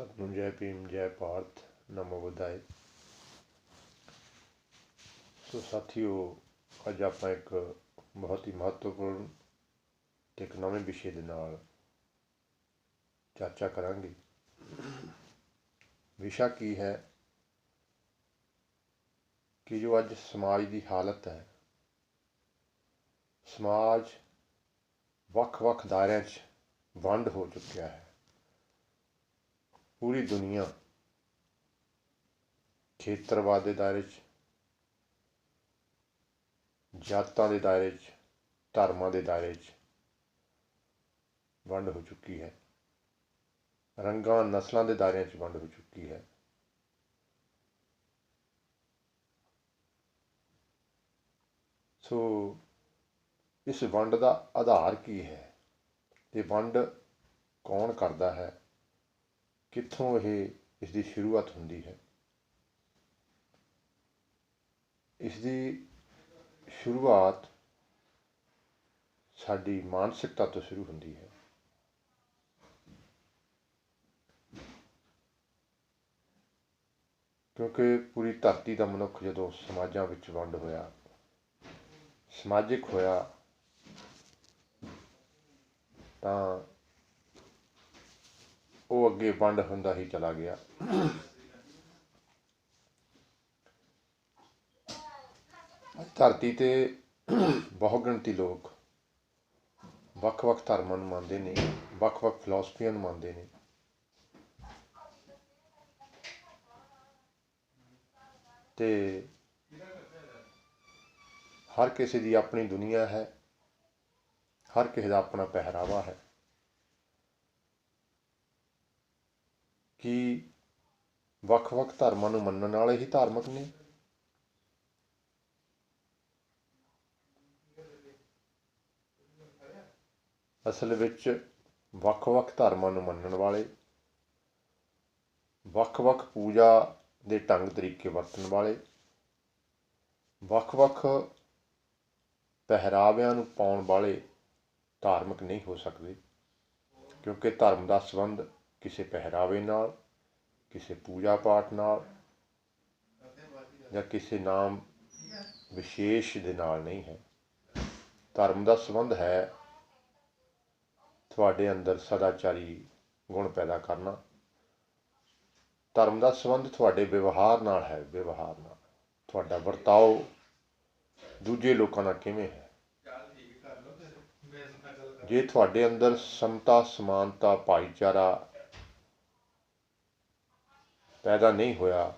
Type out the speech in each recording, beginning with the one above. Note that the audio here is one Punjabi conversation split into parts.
ਸਭ ਨੂੰ ਜੈ ਭੀਮ, ਜੈ ਭਾਰਤ ਨਮੋ ਬੁੱਧਾਏ। ਸੋ ਸਾਥੀਓ, ਅੱਜ ਆਪਾਂ ਇੱਕ ਬਹੁਤ ਹੀ ਮਹੱਤਵਪੂਰਨ ਤੇ ਇੱਕ ਨਵੇਂ ਵਿਸ਼ੇ ਦੇ ਨਾਲ ਚਰਚਾ ਕਰਾਂਗੇ। ਵਿਸ਼ਾ ਕੀ ਹੈ? ਕਿ ਜੋ ਅੱਜ ਸਮਾਜ ਦੀ ਹਾਲਤ ਹੈ, ਸਮਾਜ ਵੱਖ-ਵੱਖ ਦਾਇਰਿਆਂ 'ਚ ਵੰਡ ਹੋ ਚੁੱਕਿਆ ਹੈ। ਪੂਰੀ ਦੁਨੀਆ ਖੇਤਰਵਾਦ ਦੇ ਦਾਇਰੇ 'ਚ, ਜਾਤਾਂ ਦੇ ਦਾਇਰੇ 'ਚ, ਧਰਮਾਂ ਦੇ ਦਾਇਰੇ 'ਚ ਵੰਡ ਹੋ ਚੁੱਕੀ ਹੈ। ਰੰਗਾਂ ਨਸਲਾਂ ਦੇ ਦਾਇਰਿਆਂ 'ਚ ਵੰਡ ਹੋ ਚੁੱਕੀ ਹੈ। ਸੋ ਇਸ ਵੰਡ ਦਾ ਆਧਾਰ ਕੀ ਹੈ? ਇਹ ਵੰਡ ਕੌਣ ਕਰਦਾ ਹੈ? ਕਿੱਥੋਂ ਇਹ ਇਸ ਦੀ ਸ਼ੁਰੂਆਤ ਹੁੰਦੀ ਹੈ? ਇਸ ਦੀ ਸ਼ੁਰੂਆਤ ਸਾਡੀ ਮਾਨਸਿਕਤਾ ਤੋਂ ਸ਼ੁਰੂ ਹੁੰਦੀ ਹੈ। ਕਿਉਂਕਿ ਪੂਰੀ ਧਰਤੀ ਦਾ ਮਨੁੱਖ ਜਦੋਂ ਸਮਾਜਾਂ ਵਿੱਚ ਵੰਡ ਹੋਇਆ, ਸਮਾਜਿਕ ਹੋਇਆ, ਤਾਂ ਉਹ ਅੱਗੇ ਵੰਡ ਹੁੰਦਾ ਹੀ ਚਲਾ ਗਿਆ। ਧਰਤੀ ਤੇ ਬਹੁ ਗਿਣਤੀ ਲੋਕ ਵੱਖ-ਵੱਖ ਧਰਮਾਂ ਨੂੰ ਮੰਨਦੇ ਨੇ, ਵੱਖ-ਵੱਖ ਫਿਲਾਸਫੀਆਂ ਨੂੰ ਮੰਨਦੇ ਨੇ। ਤੇ ਹਰ ਕਿਸੇ ਦੀ ਆਪਣੀ ਦੁਨੀਆ ਹੈ, ਹਰ ਕਿਸੇ ਦਾ ਆਪਣਾ ਪਹਿਰਾਵਾ ਹੈ। ਕਿ ਵੱਖ-ਵੱਖ ਧਰਮਾਂ ਨੂੰ ਮੰਨਣ ਵਾਲੇ ਹੀ ਧਾਰਮਿਕ ਨੇ? ਅਸਲ ਵਿੱਚ ਵੱਖ-ਵੱਖ ਧਰਮਾਂ ਨੂੰ ਮੰਨਣ ਵਾਲੇ, ਵੱਖ-ਵੱਖ ਪੂਜਾ ਦੇ ਢੰਗ ਤਰੀਕੇ ਵਰਤਣ ਵਾਲੇ, ਵੱਖ-ਵੱਖ ਪਹਿਰਾਵਿਆਂ ਨੂੰ ਪਾਉਣ ਵਾਲੇ ਧਾਰਮਿਕ ਨਹੀਂ ਹੋ ਸਕਦੇ, ਕਿਉਂਕਿ ਧਰਮ ਦਾ ਸੰਬੰਧ ਕਿਸੇ ਪਹਿਰਾਵੇ ਨਾਲ, ਕਿਸੇ ਪੂਜਾ ਪਾਠ ਨਾਲ ਜਾਂ ਕਿਸੇ ਨਾਮ ਵਿਸ਼ੇਸ਼ ਦੇ ਨਾਲ ਨਹੀਂ ਹੈ। ਧਰਮ ਦਾ ਸੰਬੰਧ ਹੈ ਤੁਹਾਡੇ ਅੰਦਰ ਸਦਾਚਾਰੀ ਗੁਣ ਪੈਦਾ ਕਰਨਾ। ਧਰਮ ਦਾ ਸੰਬੰਧ ਤੁਹਾਡੇ ਵਿਵਹਾਰ ਨਾਲ ਹੈ, ਵਿਵਹਾਰ ਨਾਲ। ਤੁਹਾਡਾ ਵਰਤਾਓ ਦੂਜੇ ਲੋਕਾਂ ਨਾਲ ਕਿਵੇਂ ਹੈ? ਜੇ ਤੁਹਾਡੇ ਅੰਦਰ ਸਮਤਾ, ਸਮਾਨਤਾ, ਭਾਈਚਾਰਾ ਪੈਦਾ ਨਹੀਂ ਹੋਇਆ,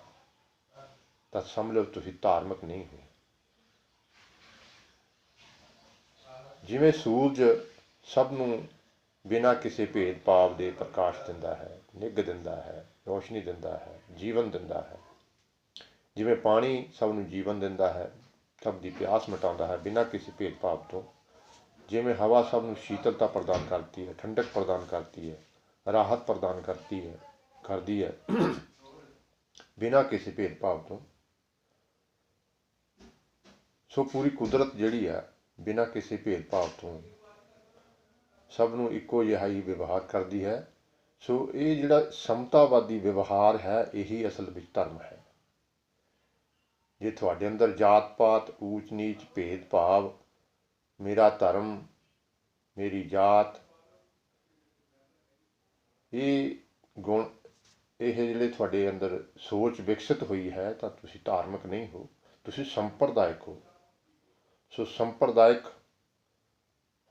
ਤਾਂ ਸਮਝ ਲਓ ਤੁਸੀਂ ਧਾਰਮਿਕ ਨਹੀਂ ਹੋ ਜਿਵੇਂ ਸੂਰਜ ਸਭ ਨੂੰ ਬਿਨਾਂ ਕਿਸੇ ਭੇਦਭਾਵ ਦੇ ਪ੍ਰਕਾਸ਼ ਦਿੰਦਾ ਹੈ, ਨਿੱਘ ਦਿੰਦਾ ਹੈ, ਰੋਸ਼ਨੀ ਦਿੰਦਾ ਹੈ, ਜੀਵਨ ਦਿੰਦਾ ਹੈ। ਜਿਵੇਂ ਪਾਣੀ ਸਭ ਨੂੰ ਜੀਵਨ ਦਿੰਦਾ ਹੈ, ਸਭ ਦੀ ਪਿਆਸ ਮਿਟਾਉਂਦਾ ਹੈ ਬਿਨਾਂ ਕਿਸੇ ਭੇਦਭਾਵ ਤੋਂ। ਜਿਵੇਂ ਹਵਾ ਸਭ ਨੂੰ ਸ਼ੀਤਲਤਾ ਪ੍ਰਦਾਨ ਕਰਦੀ ਹੈ, ਠੰਡਕ ਪ੍ਰਦਾਨ ਕਰਦੀ ਹੈ, ਰਾਹਤ ਪ੍ਰਦਾਨ ਕਰਦੀ ਹੈ ਕਰਦੀ ਹੈ। ਬਿਨਾਂ ਕਿਸੇ ਭੇਦਭਾਵ ਤੋਂ। ਸੋ ਪੂਰੀ ਕੁਦਰਤ ਜਿਹੜੀ ਹੈ ਬਿਨਾਂ ਕਿਸੇ ਭੇਦਭਾਵ ਤੋਂ ਸਭ ਨੂੰ ਇੱਕੋ ਜਿਹਾ ਹੀ ਵਿਵਹਾਰ ਕਰਦੀ ਹੈ। ਸੋ ਇਹ ਜਿਹੜਾ ਸਮਤਾਵਾਦੀ ਵਿਵਹਾਰ ਹੈ, ਇਹੀ ਅਸਲ ਵਿੱਚ ਧਰਮ ਹੈ। ਜੇ ਤੁਹਾਡੇ ਅੰਦਰ ਜਾਤ ਪਾਤ ਊਚ ਨੀਚ ਭੇਦ ਭਾਵ ਮੇਰਾ ਧਰਮ, ਮੇਰੀ ਜਾਤ, ਇਹ ਗੁਣ ਇਹ ਜਿਹੜੇ ਤੁਹਾਡੇ ਅੰਦਰ ਸੋਚ ਵਿਕਸਿਤ ਹੋਈ ਹੈ, ਤਾਂ ਤੁਸੀਂ ਧਾਰਮਿਕ ਨਹੀਂ ਹੋ। ਤੁਸੀਂ ਸੰਪਰਦਾਇਕ ਹੋ। ਸੋ ਸੰਪਰਦਾਇਕ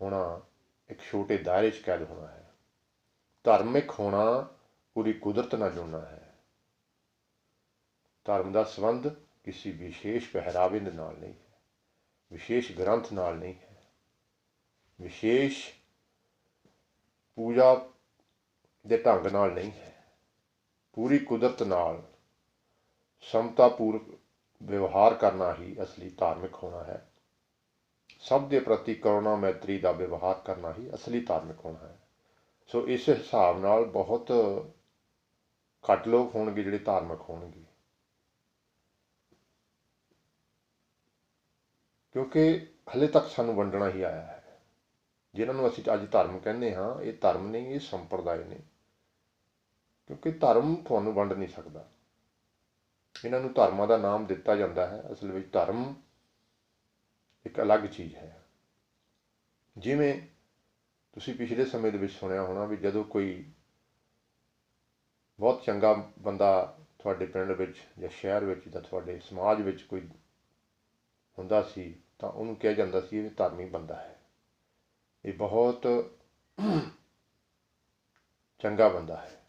ਹੋਣਾ ਇੱਕ ਛੋਟੇ ਦਾਇਰੇ 'ਚ ਕੈਦ ਹੋਣਾ ਹੈ। ਧਾਰਮਿਕ ਹੋਣਾ ਪੂਰੀ ਕੁਦਰਤ ਨਾਲ ਜੁੜਨਾ ਹੈ। ਧਰਮ ਦਾ ਸੰਬੰਧ ਕਿਸੇ ਵਿਸ਼ੇਸ਼ ਪਹਿਰਾਵੇ ਦੇ ਨਾਲ ਨਹੀਂ ਹੈ। ਵਿਸ਼ੇਸ਼ ਗ੍ਰੰਥ ਨਾਲ ਨਹੀਂ ਹੈ। ਵਿਸ਼ੇਸ਼ ਪੂਜਾ ਦੇ ਢੰਗ ਨਾਲ ਨਹੀਂ ਹੈ। ਪੂਰੀ ਕੁਦਰਤ ਨਾਲ ਸਮਤਾਪੂਰਕ ਵਿਵਹਾਰ ਕਰਨਾ ਹੀ ਅਸਲੀ ਧਾਰਮਿਕ ਹੋਣਾ ਹੈ। ਸਭ ਦੇ ਪ੍ਰਤੀ ਕਰੁਣਾ ਮੈਤਰੀ ਦਾ ਵਿਵਹਾਰ ਕਰਨਾ ਹੀ ਅਸਲੀ ਧਾਰਮਿਕ ਹੋਣਾ ਹੈ। ਸੋ ਇਸ ਹਿਸਾਬ ਨਾਲ ਬਹੁਤ ਘੱਟ ਲੋਕ ਹੋਣਗੇ ਜਿਹੜੇ ਧਾਰਮਿਕ ਹੋਣਗੇ। ਕਿਉਂਕਿ ਹਲੇ ਤੱਕ ਸਾਨੂੰ ਵੰਡਣਾ ਹੀ ਆਇਆ ਹੈ। ਜਿਨ੍ਹਾਂ ਨੂੰ ਅਸੀਂ ਅੱਜ ਧਰਮ ਕਹਿੰਦੇ ਹਾਂ, ਇਹ ਧਰਮ ਨਹੀਂ, ਇਹ ਸੰਪਰਦਾਇ ਨੇ। ਕਿਉਂਕਿ ਧਰਮ ਤੁਹਾਨੂੰ ਵੰਡ ਨਹੀਂ ਸਕਦਾ। ਇਹਨਾਂ ਨੂੰ ਧਰਮਾਂ ਦਾ ਨਾਮ ਦਿੱਤਾ ਜਾਂਦਾ ਹੈ। ਅਸਲ ਵਿੱਚ ਧਰਮ ਇੱਕ ਅਲੱਗ ਚੀਜ਼ ਹੈ। ਜਿਵੇਂ ਤੁਸੀਂ ਪਿਛਲੇ ਸਮੇਂ ਦੇ ਵਿੱਚ ਸੁਣਿਆ ਹੋਣਾ ਵੀ ਜਦੋਂ ਕੋਈ ਬਹੁਤ ਚੰਗਾ ਬੰਦਾ ਤੁਹਾਡੇ ਪਿੰਡ ਵਿੱਚ ਜਾਂ ਸ਼ਹਿਰ ਵਿੱਚ ਜਾਂ ਤੁਹਾਡੇ ਸਮਾਜ ਵਿੱਚ ਕੋਈ ਹੁੰਦਾ ਸੀ ਤਾਂ ਉਹਨੂੰ ਕਿਹਾ ਜਾਂਦਾ ਸੀ, ਇਹ ਧਾਰਮਿਕ ਬੰਦਾ ਹੈ। ਇਹ ਬਹੁਤ ਚੰਗਾ ਬੰਦਾ ਹੈ।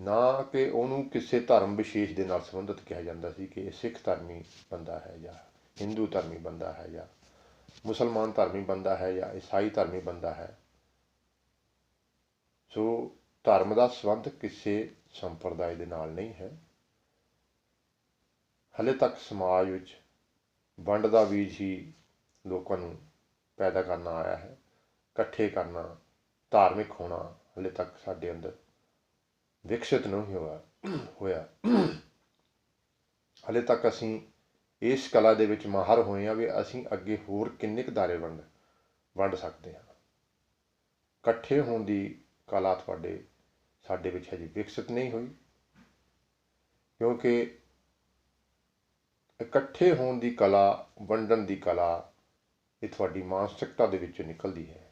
ਨਾ ਕਿ ਉਹਨੂੰ ਕਿਸੇ ਧਰਮ ਵਿਸ਼ੇਸ਼ ਦੇ ਨਾਲ ਸੰਬੰਧਿਤ ਕਿਹਾ ਜਾਂਦਾ ਸੀ ਕਿ ਇਹ ਸਿੱਖ ਧਰਮੀ ਬੰਦਾ ਹੈ ਜਾਂ ਹਿੰਦੂ ਧਰਮੀ ਬੰਦਾ ਹੈ ਜਾਂ ਮੁਸਲਮਾਨ ਧਰਮੀ ਬੰਦਾ ਹੈ ਜਾਂ ਈਸਾਈ ਧਰਮੀ ਬੰਦਾ ਹੈ। ਸੋ ਧਰਮ ਦਾ ਸੰਬੰਧ ਕਿਸੇ ਸੰਪਰਦਾਇ ਦੇ ਨਾਲ ਨਹੀਂ ਹੈ। ਹਲੇ ਤੱਕ ਸਮਾਜ ਵਿੱਚ ਵੰਡ ਦਾ ਬੀਜ ਹੀ ਲੋਕਾਂ ਨੂੰ ਪੈਦਾ ਕਰਨਾ ਆਇਆ ਹੈ। ਇਕੱਠੇ ਕਰਨਾ ਧਾਰਮਿਕ ਹੋਣਾ ਹਲੇ ਤੱਕ ਸਾਡੇ ਅੰਦਰ ਵਿਕਸਿਤ ਨਹੀਂ ਹੋਇਆ ਹੋਇਆ ਹਲੇ ਤੱਕ ਅਸੀਂ ਇਸ ਕਲਾ ਦੇ ਵਿੱਚ ਮਾਹਰ ਹੋਏ ਹਾਂ ਵੀ ਅਸੀਂ ਅੱਗੇ ਹੋਰ ਕਿੰਨੇ ਕੁ ਦਾਰੇ ਵੰਡ ਵੰਡ ਸਕਦੇ ਹਾਂ ਇਕੱਠੇ ਹੋਣ ਦੀ ਕਲਾ ਤੁਹਾਡੇ ਸਾਡੇ ਵਿੱਚ ਹਜੇ ਵਿਕਸਿਤ ਨਹੀਂ ਹੋਈ ਕਿਉਂਕਿ ਇਕੱਠੇ ਹੋਣ ਦੀ ਕਲਾ ਵੰਡਣ ਦੀ ਕਲਾ ਇਹ ਤੁਹਾਡੀ ਮਾਨਸਿਕਤਾ ਦੇ ਵਿੱਚੋਂ ਨਿਕਲਦੀ ਹੈ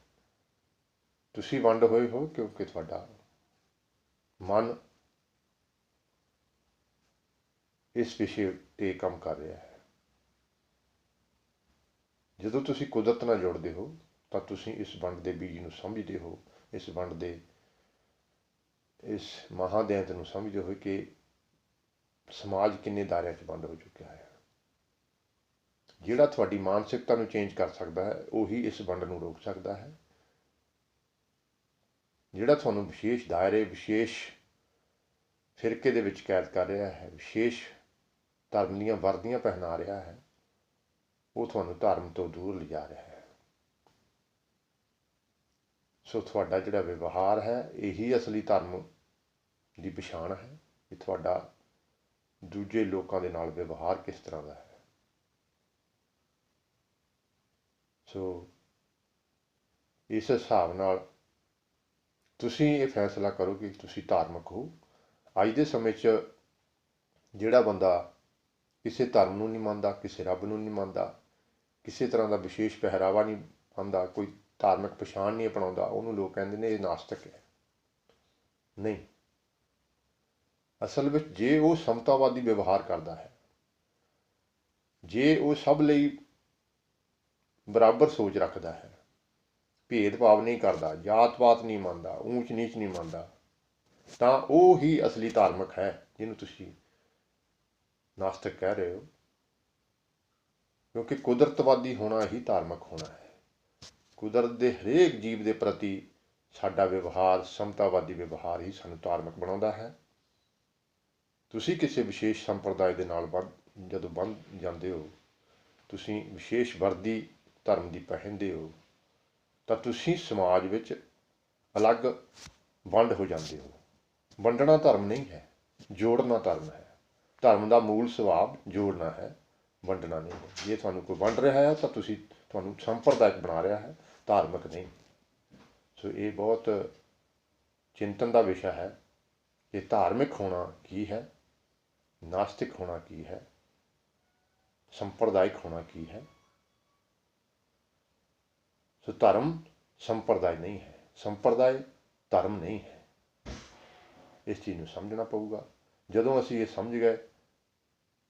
ਤੁਸੀਂ ਵੰਡ ਹੋਏ ਹੋ ਕਿਉਂਕਿ ਤੁਹਾਡਾ ਮਨ ਇਸ ਵਿਸ਼ੇ ਤੇ ਕੰਮ ਕਰ ਰਿਹਾ ਹੈ। ਜਦੋਂ ਤੁਸੀਂ ਕੁਦਰਤ ਨਾਲ ਜੁੜਦੇ ਹੋ, ਤਾਂ ਤੁਸੀਂ ਇਸ ਵੰਡ ਦੇ ਬੀਜ ਨੂੰ ਸਮਝਦੇ ਹੋ, ਇਸ ਵੰਡ ਦੇ, ਇਸ ਮਹਾਦੈਤ ਨੂੰ ਸਮਝਦੇ ਹੋ ਕਿ ਸਮਾਜ ਕਿੰਨੇ ਦਾਇਰਿਆਂ 'ਚ ਬੰਦ ਹੋ ਚੁੱਕਿਆ ਹੈ। ਜਿਹੜਾ ਤੁਹਾਡੀ ਮਾਨਸਿਕਤਾ ਨੂੰ ਚੇਂਜ ਕਰ ਸਕਦਾ ਹੈ, ਉਹੀ ਇਸ ਵੰਡ ਨੂੰ ਰੋਕ ਸਕਦਾ ਹੈ। ਜਿਹੜਾ ਤੁਹਾਨੂੰ ਵਿਸ਼ੇਸ਼ ਦਾਇਰੇ, ਵਿਸ਼ੇਸ਼ ਫਿਰਕੇ ਦੇ ਵਿੱਚ ਕੈਦ ਕਰ ਰਿਹਾ ਹੈ, ਵਿਸ਼ੇਸ਼ ਧਰਮ ਦੀਆਂ ਵਰਦੀਆਂ ਪਹਿਨਾ ਰਿਹਾ ਹੈ, ਉਹ ਤੁਹਾਨੂੰ ਧਰਮ ਤੋਂ ਦੂਰ ਲਿਜਾ ਰਿਹਾ ਹੈ। ਸੋ ਤੁਹਾਡਾ ਜਿਹੜਾ ਵਿਵਹਾਰ ਹੈ, ਇਹੀ ਅਸਲੀ ਧਰਮ ਦੀ ਪਛਾਣ ਹੈ ਕਿ ਤੁਹਾਡਾ ਦੂਜੇ ਲੋਕਾਂ ਦੇ ਨਾਲ ਵਿਵਹਾਰ ਕਿਸ ਤਰ੍ਹਾਂ ਦਾ ਹੈ। ਸੋ ਇਸ ਹਿਸਾਬ ਨਾਲ ਤੁਸੀਂ ਇਹ ਫੈਸਲਾ ਕਰੋ ਕਿ ਤੁਸੀਂ ਧਾਰਮਿਕ ਹੋ। ਅੱਜ ਦੇ ਸਮੇਂ 'ਚ ਜਿਹੜਾ ਬੰਦਾ ਕਿਸੇ ਧਰਮ ਨੂੰ ਨਹੀਂ ਮੰਨਦਾ, ਕਿਸੇ ਰੱਬ ਨੂੰ ਨਹੀਂ ਮੰਨਦਾ, ਕਿਸੇ ਤਰ੍ਹਾਂ ਦਾ ਵਿਸ਼ੇਸ਼ ਪਹਿਰਾਵਾ ਨਹੀਂ ਪਾਉਂਦਾ, ਕੋਈ ਧਾਰਮਿਕ ਪਛਾਣ ਨਹੀਂ ਅਪਣਾਉਂਦਾ, ਉਹਨੂੰ ਲੋਕ ਕਹਿੰਦੇ ਨੇ ਇਹ ਨਾਸਤਿਕ ਹੈ। ਨਹੀਂ। ਅਸਲ ਵਿੱਚ ਜੇ ਉਹ ਸਮਤਾਵਾਦੀ ਵਿਵਹਾਰ ਕਰਦਾ ਹੈ, ਜੇ ਉਹ ਸਭ ਲਈ ਬਰਾਬਰ ਸੋਚ ਰੱਖਦਾ ਹੈ ਭੇਦਭਾਵ ਨਹੀਂ ਕਰਦਾ, ਜਾਤ-ਪਾਤ ਨਹੀਂ ਮੰਨਦਾ ਊਂਚ ਨੀਚ ਨਹੀਂ ਮੰਨਦਾ, ਤਾਂ ਉਹ ਹੀ ਅਸਲੀ ਧਾਰਮਿਕ ਹੈ, ਜਿਹਨੂੰ ਤੁਸੀਂ ਨਾਸਤਿਕ ਕਹਿ ਰਹੇ ਹੋ। ਕਿਉਂਕਿ ਕੁਦਰਤਵਾਦੀ ਹੋਣਾ ਹੀ ਧਾਰਮਿਕ ਹੋਣਾ ਹੈ। ਕੁਦਰਤ ਦੇ ਹਰੇਕ ਜੀਵ ਦੇ ਪ੍ਰਤੀ ਸਾਡਾ ਵਿਵਹਾਰ, ਸਮਤਾਵਾਦੀ ਵਿਵਹਾਰ ਹੀ ਸਾਨੂੰ ਧਾਰਮਿਕ ਬਣਾਉਂਦਾ ਹੈ। ਤੁਸੀਂ ਕਿਸੇ ਵਿਸ਼ੇਸ਼ ਸੰਪਰਦਾਇ ਦੇ ਨਾਲ ਬੰਦ ਜਦੋਂ ਬੰਦ ਜਾਂਦੇ ਹੋ, ਤੁਸੀਂ ਵਿਸ਼ੇਸ਼ ਵਰਦੀ ਧਰਮ ਦੀ ਪਹਿਨਦੇ ਹੋ ਤਾਂ ਤੁਸੀਂ ਸਮਾਜ ਵਿੱਚ ਅਲੱਗ ਵੰਡ ਹੋ ਜਾਂਦੇ ਹੋ। ਵੰਡਣਾ ਧਰਮ ਨਹੀਂ ਹੈ, ਜੋੜਨਾ ਧਰਮ ਹੈ। ਧਰਮ ਦਾ ਮੂਲ ਸੁਭਾਅ ਜੋੜਨਾ ਹੈ, ਵੰਡਣਾ ਨਹੀਂ ਹੈ। ਜੇ ਤੁਹਾਨੂੰ ਕੋਈ ਵੰਡ ਰਿਹਾ ਹੈ, ਤਾਂ ਤੁਸੀਂ ਤੁਹਾਨੂੰ ਸੰਪਰਦਾਇਕ ਬਣਾ ਰਿਹਾ ਹੈ, ਧਾਰਮਿਕ ਨਹੀਂ। ਸੋ ਇਹ ਬਹੁਤ ਚਿੰਤਨ ਦਾ ਵਿਸ਼ਾ ਹੈ ਕਿ ਧਾਰਮਿਕ ਹੋਣਾ ਕੀ ਹੈ, ਨਾਸਤਿਕ ਹੋਣਾ ਕੀ ਹੈ, ਸੰਪਰਦਾਇਕ ਹੋਣਾ ਕੀ ਹੈ। ਸੋ ਧਰਮ ਸੰਪਰਦਾਇ ਨਹੀਂ ਹੈ। ਸੰਪਰਦਾਇ ਧਰਮ ਨਹੀਂ ਹੈ। ਇਸ ਚੀਜ਼ ਨੂੰ ਸਮਝਣਾ ਪਊਗਾ। ਜਦੋਂ ਅਸੀਂ ਇਹ ਸਮਝ ਗਏ,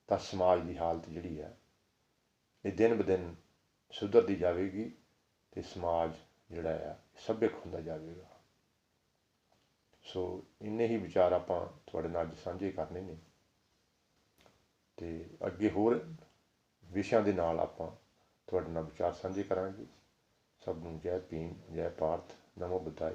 ਤਾਂ ਸਮਾਜ ਦੀ ਹਾਲਤ ਜਿਹੜੀ ਹੈ, ਇਹ ਦਿਨ ਬਦਿਨ ਸੁਧਰਦੀ ਜਾਵੇਗੀ ਤੇ ਸਮਾਜ ਜਿਹੜਾ ਹੈ ਸਭਿਅਕ ਹੁੰਦਾ ਜਾਵੇਗਾ। ਸੋ ਇੰਨੇ ਹੀ ਵਿਚਾਰ ਆਪਾਂ ਤੁਹਾਡੇ ਨਾਲ ਅੱਜ ਸਾਂਝੇ ਕਰਨੇ ਨੇ। ਤੇ ਅੱਗੇ ਹੋਰ ਵਿਸ਼ਿਆਂ ਦੇ ਨਾਲ ਆਪਾਂ ਤੁਹਾਡੇ ਨਾਲ ਵਿਚਾਰ ਸਾਂਝੇ ਕਰਾਂਗੇ। ਸਭ ਨੂੰ ਜੈ ਭੀਮ ਜੈ ਭਾਰਤ ਨਮੋ ਬੁੱਧਾਏ